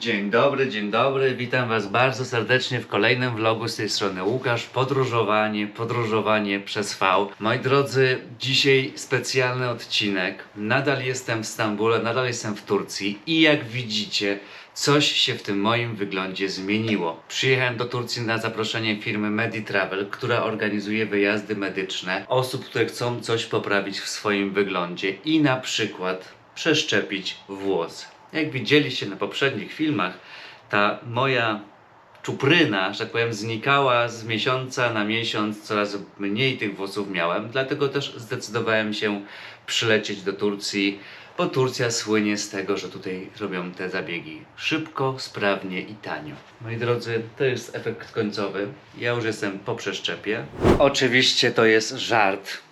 Dzień dobry, dzień dobry. Witam Was bardzo serdecznie w kolejnym vlogu z tej strony Łukasz. Podróżowanie, podróżowanie przez V. Moi drodzy, dzisiaj specjalny odcinek. Nadal jestem w Stambule, nadal jestem w Turcji i jak widzicie, coś się w tym moim wyglądzie zmieniło. Przyjechałem do Turcji na zaproszenie firmy Meditravel, która organizuje wyjazdy medyczne osób, które chcą coś poprawić w swoim wyglądzie i na przykład przeszczepić włosy. Jak widzieliście na poprzednich filmach, ta moja czupryna, że tak powiem, znikała z miesiąca na miesiąc, coraz mniej tych włosów miałem, dlatego też zdecydowałem się przylecieć do Turcji, bo Turcja słynie z tego, że tutaj robią te zabiegi szybko, sprawnie i tanio. Moi drodzy, to jest efekt końcowy. Ja już jestem po przeszczepie. Oczywiście to jest żart.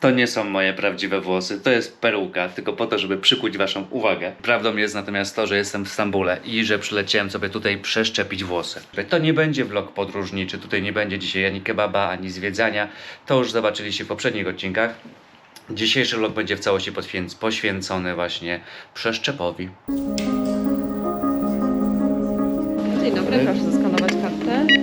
To nie są moje prawdziwe włosy, to jest peruka, tylko po to, żeby przykuć Waszą uwagę. Prawdą jest natomiast to, że jestem w Stambule i że przyleciałem sobie tutaj przeszczepić włosy. To nie będzie vlog podróżniczy, tutaj nie będzie dzisiaj ani kebaba, ani zwiedzania. To już zobaczyliście w poprzednich odcinkach. Dzisiejszy vlog będzie w całości poświęc- poświęcony właśnie przeszczepowi. Dzień dobry, proszę zaskanować kartę.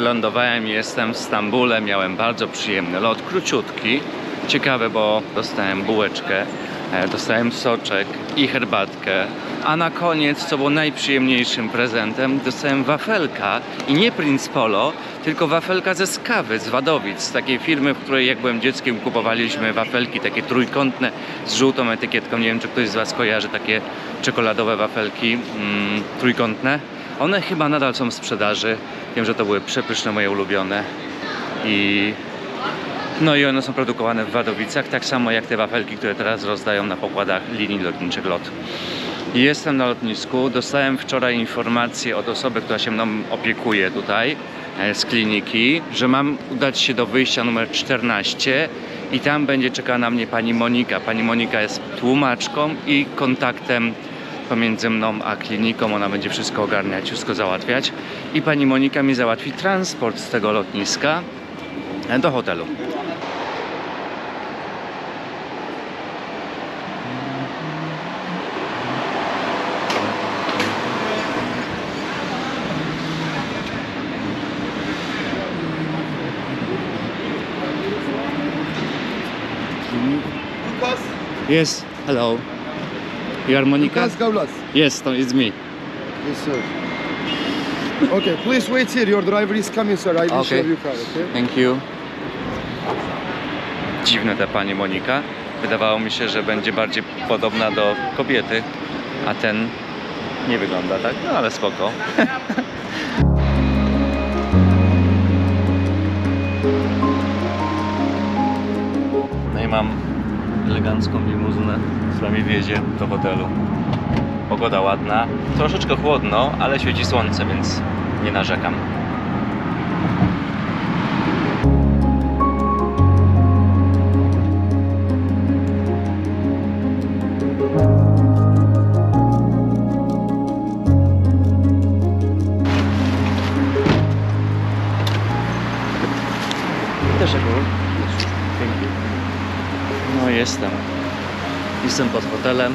Wylądowałem, jestem w Stambule, miałem bardzo przyjemny lot, króciutki, ciekawy, bo dostałem bułeczkę, e, dostałem soczek i herbatkę, a na koniec, co było najprzyjemniejszym prezentem, dostałem wafelka i nie Prince Polo, tylko wafelka ze Skawy, z Wadowic, z takiej firmy, w której jak byłem dzieckiem kupowaliśmy wafelki takie trójkątne z żółtą etykietką, nie wiem czy ktoś z Was kojarzy takie czekoladowe wafelki mm, trójkątne. One chyba nadal są w sprzedaży. Wiem, że to były przepyszne, moje ulubione. I no i one są produkowane w Wadowicach, tak samo jak te wafelki, które teraz rozdają na pokładach linii lotniczych LOT. Jestem na lotnisku. Dostałem wczoraj informację od osoby, która się mną opiekuje tutaj e, z kliniki, że mam udać się do wyjścia numer 14 i tam będzie czekała na mnie pani Monika. Pani Monika jest tłumaczką i kontaktem pomiędzy mną a kliniką. Ona będzie wszystko ogarniać, wszystko załatwiać. I pani Monika mi załatwi transport z tego lotniska do hotelu. Yes, hello. You are Monica? Lucas Gaulas. Yes, to it's me. Yes, sir. Okay, please wait here. Your driver is coming, sir. I will Okay. show you car, okay? Thank you. Dziwne ta pani Monika. Wydawało mi się, że będzie bardziej podobna do kobiety, a ten nie wygląda tak, no ale spoko. No i mam elegancką limuzynę, która mnie wiezie do hotelu. Pogoda ładna, troszeczkę chłodno, ale świeci słońce, więc nie narzekam. Też jako Dzięki. No jestem. Jestem pod hotelem.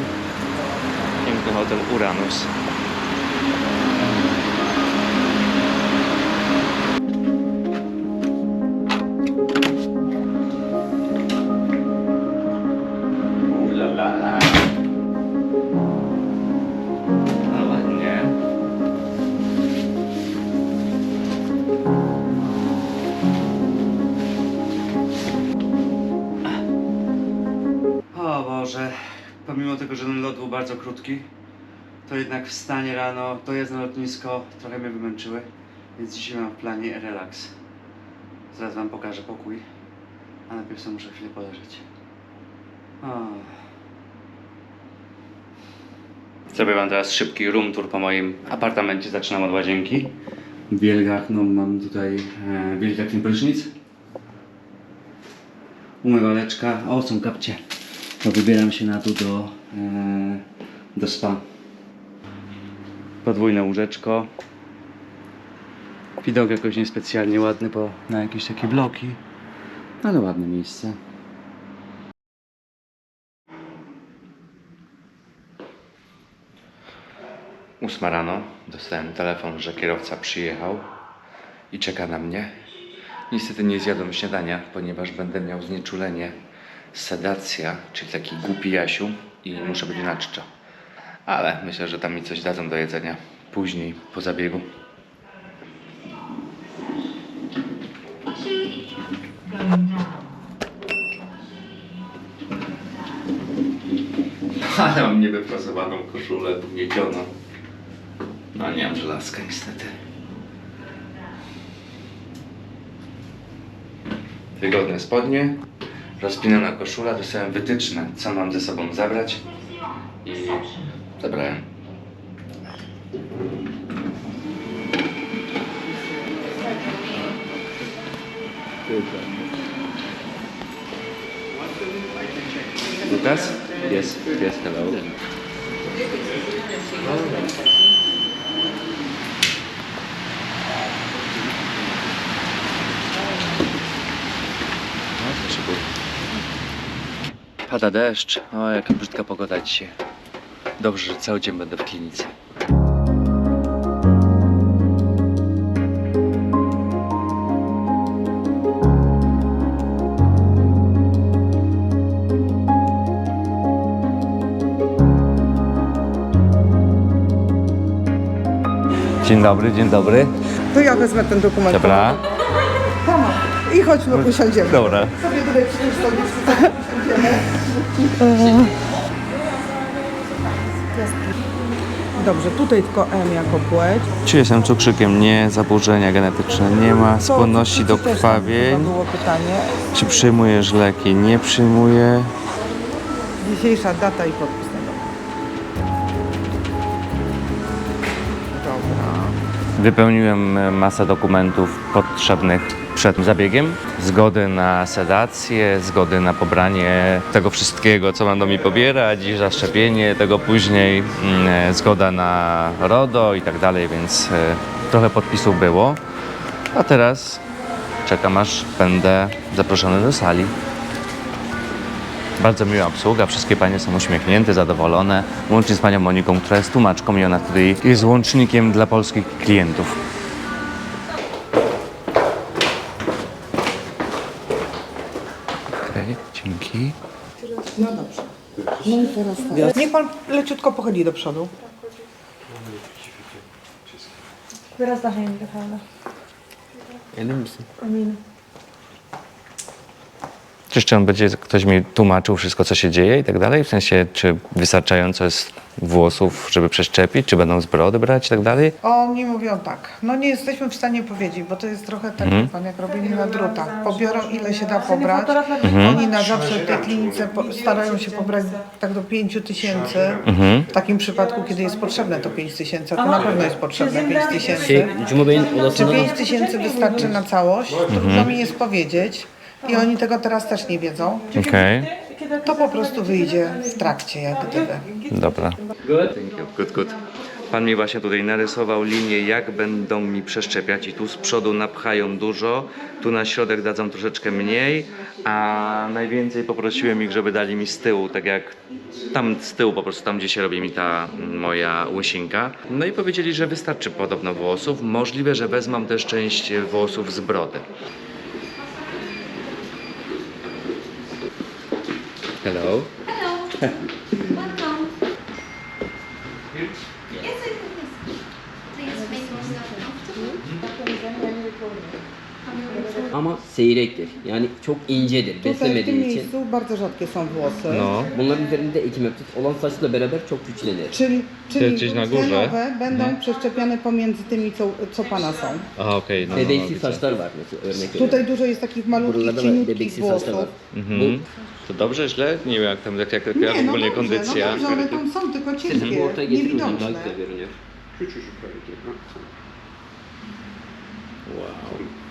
Piękny hotel Uranus. Pomimo tego, że ten lot był bardzo krótki, to jednak wstanie rano, to jest na lotnisko, trochę mnie wymęczyły, więc dzisiaj mam w planie relaks. Zaraz wam pokażę pokój, a najpierw sobie muszę chwilę poleżeć. O. Zrobię wam teraz szybki room tour po moim apartamencie. Zaczynam od łazienki. Wielgachną mam tutaj e, wielgachny prysznic. Umywaleczka. O, są kapcie. To wybieram się na tu do, e, do spa. Podwójne łóżeczko. Widok jakoś niespecjalnie ładny, bo na jakieś takie bloki. Ale ładne miejsce. Ósma rano dostałem telefon, że kierowca przyjechał i czeka na mnie. Niestety nie zjadłem śniadania, ponieważ będę miał znieczulenie, sedacja, czyli taki głupi Jasiu i muszę być na czczo. Ale myślę, że tam mi coś dadzą do jedzenia później, po zabiegu. Ale mam niewyprasowaną koszulę miecioną. No nie mam żelazka niestety. Wygodne spodnie, rozpinana koszula, dostałem wytyczne, co mam ze sobą zabrać i zabrałem. Lukas? Yes, yes, hello. Pada deszcz. O, jaka brzydka pogoda dzisiaj. Dobrze, że cały dzień będę w klinice. Dzień dobry, dzień dobry. To ja wezmę ten dokument. Dobra. I chodźmy, usiądziemy. Dobra. Sobie tutaj przyjdziesz sobie usiądziemy. Dobrze, tutaj tylko M jako płeć. Czy jestem cukrzykiem? Nie. Zaburzenia genetyczne nie ma. Skłonności do krwawień. było pytanie. Czy przyjmujesz leki? Nie przyjmuję. Dzisiejsza data i podpis Wypełniłem e, masę dokumentów potrzebnych przed zabiegiem. Zgody na sedację, zgody na pobranie tego wszystkiego, co będą mi pobierać i zaszczepienie tego później, mm, e, zgoda na RODO i tak dalej, więc e, trochę podpisów było. A teraz czekam aż będę zaproszony do sali. Bardzo miła obsługa, wszystkie panie są uśmiechnięte, zadowolone, łącznie z panią Moniką, która jest tłumaczką i ona tutaj jest łącznikiem dla polskich klientów. Okej, dzięki. No dobrze. No i teraz tak. Niech pan leciutko pochyli do przodu. Wyraz dahin gefallen. Amin. Czy jeszcze on będzie, ktoś mi tłumaczył wszystko, co się dzieje i tak dalej? W sensie, czy wystarczająco jest włosów, żeby przeszczepić, czy będą z brody brać i tak dalej? Oni mówią tak, no nie jesteśmy w stanie powiedzieć, bo to jest trochę tak, Mhm. pan jak robili na drutach. Pobiorą ile się da pobrać. Mhm. Oni na zawsze w tej klinice po, starają się pobrać tak do 5 tysięcy. Mhm. W takim przypadku, kiedy jest potrzebne to 5 tysięcy, a to na pewno jest potrzebne 5 tysięcy. Czy 5 tysięcy wystarczy na całość? Mhm. Trudno mi jest powiedzieć. I oni tego teraz też nie wiedzą. Okej, To po prostu wyjdzie w trakcie, jak gdyby. dobra. Good, good. Pan mi właśnie tutaj narysował linię, jak będą mi przeszczepiać i tu z przodu napchają dużo, tu na środek dadzą troszeczkę mniej, a najwięcej poprosiłem ich, żeby dali mi z tyłu, tak jak tam z tyłu po prostu, tam gdzie się robi mi ta moja łysinka. No i powiedzieli, że wystarczy podobno włosów, możliwe, że wezmą też część włosów z brody. Hello. Welcome. Yes, I think yes. Please make yourself comfortable. Ama seyrektir. Yani çok incedir. Tutaj w tym Beslemediği için. miejscu bardzo rzadkie są włosy. No. Bunların üzerinde ekim yaptık. Olan saçla beraber çok güçlenir. Czyli, czyli gdzieś na te górze. nowe będą przeszczepiane pomiędzy tymi, co, co Pana są. A okej, no, no, no, Bebeksi widzę. saçlar var mesela örnek veriyorum. Tutaj dużo jest takich malutkich, Buralarda cieniutkich bebeksi saçlar var. włosów. Mhm. To dobrze, źle? Nie wiem jak tam, jak, jak, jak Nie, no ogólnie dobrze, kondycja. no dobrze, one tam są, tylko Sizin cienkie, ortaya daha niewidoczne. güzel görünüyor. Wow.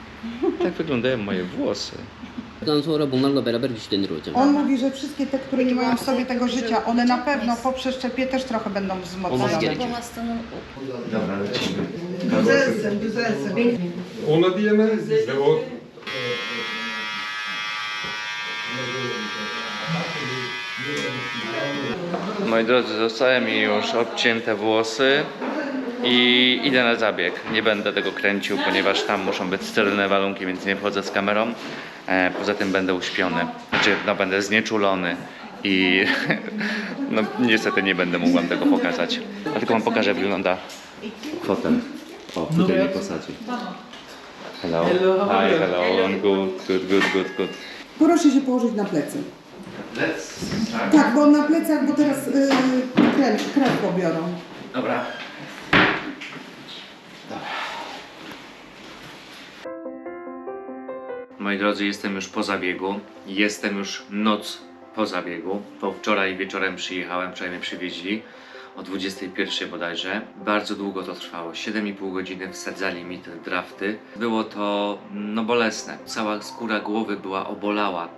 Tak wyglądają moje włosy. Beraber güçlenir hocam. On mówi, że wszystkie te, które nie mają w sobie tego życia, one na pewno po przeszczepie też trochę będą wzmocnione. Dobra, lecimy. Güzelsin, güzelsin. Ona de o Moi drodzy, zostały mi już obcięte włosy i idę na zabieg. Nie będę tego kręcił, ponieważ tam muszą być sterylne warunki, więc nie wchodzę z kamerą. E, Poza tym będę uśpiony, znaczy no będę znieczulony i no niestety nie będę mógł wam tego pokazać. A tylko wam pokażę jak wygląda fotel. O, tutaj mnie posadzi. Hello. Hi, hello. I'm good, good, good, good, good. Proszę się położyć na plecy. Let's Tak, bo na plecach, bo teraz yy, krew, krew pobiorą. Dobra. Moi drodzy, jestem już po zabiegu. Jestem już noc po zabiegu. Po wczoraj wieczorem przyjechałem, wczoraj mnie przywieźli o 21 bodajże. Bardzo długo to trwało. 7,5 godziny wsadzali mi te drafty. Było to no bolesne. Cała skóra głowy była obolała.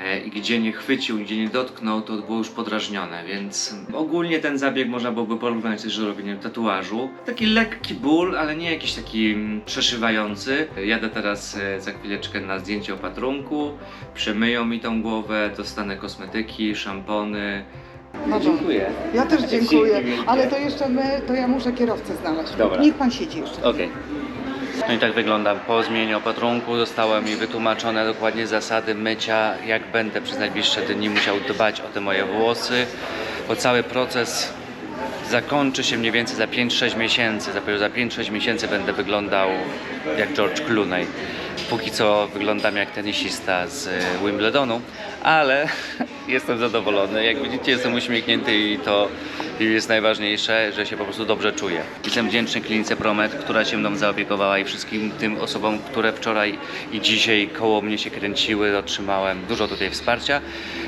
E, i gdzie nie chwycił, gdzie nie dotknął, to było już podrażnione, więc ogólnie ten zabieg można byłoby porównać też z robieniem tatuażu. Taki lekki ból, ale nie jakiś taki mm, przeszywający. Jadę teraz e, za chwileczkę na zdjęcie opatrunku, przemyją mi tą głowę, dostanę kosmetyki, szampony. No Dziękuję. Ja też dziękuję, ale to jeszcze my, to ja muszę kierowcę znaleźć. Dobra. Niech Pan siedzi jeszcze. Okej. No i tak wygląda. Po zmianie opatrunku zostały mi wytłumaczone dokładnie zasady mycia, jak będę przez najbliższe dni musiał dbać o te moje włosy, bo cały proces zakończy się mniej więcej za 5-6 miesięcy. Za 5-6 miesięcy będę wyglądał jak George Clooney. Póki co wyglądam jak tenisista z e, Wimbledonu, ale jestem zadowolony. Jak widzicie, jestem uśmiechnięty i to jest najważniejsze, że się po prostu dobrze czuję. Jestem wdzięczny klinice Promet, która się mną zaopiekowała i wszystkim tym osobom, które wczoraj i dzisiaj koło mnie się kręciły. Otrzymałem dużo tutaj wsparcia.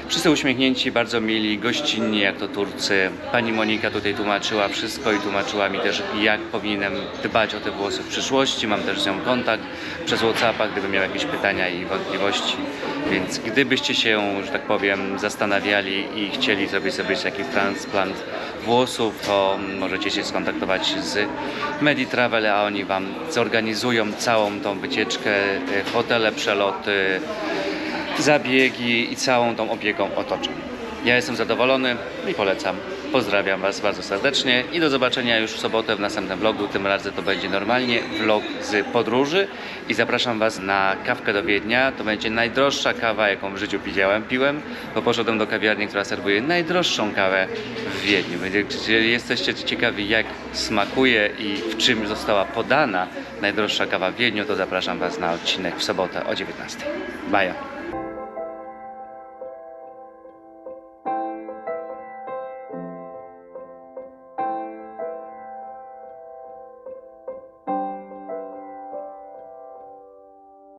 Wszyscy uśmiechnięci, bardzo mili, gościnni jak to Turcy. Pani Monika tutaj tłumaczyła wszystko i tłumaczyła mi też jak powinienem dbać o te włosy w przyszłości. Mam też z nią kontakt przez Whatsappa, gdybym miał jakieś pytania i wątpliwości. Więc gdybyście się, że tak powiem, zastanawiali i chcieli zrobić sobie taki transplant włosów, to możecie się skontaktować z Meditravel, a oni Wam zorganizują całą tą wycieczkę, e, hotele, przeloty, zabiegi i całą tą opieką otoczą. Ja jestem zadowolony i polecam. Pozdrawiam Was bardzo serdecznie i do zobaczenia już w sobotę w następnym vlogu. Tym razem to będzie normalnie vlog z podróży i zapraszam Was na kawkę do Wiednia. To będzie najdroższa kawa, jaką w życiu widziałem, piłem, bo poszedłem do kawiarni, która serwuje najdroższą kawę w Wiedniu. Jeżeli jesteście ciekawi, jak smakuje i w czym została podana najdroższa kawa w Wiedniu, to zapraszam Was na odcinek w sobotę o 19. Baja.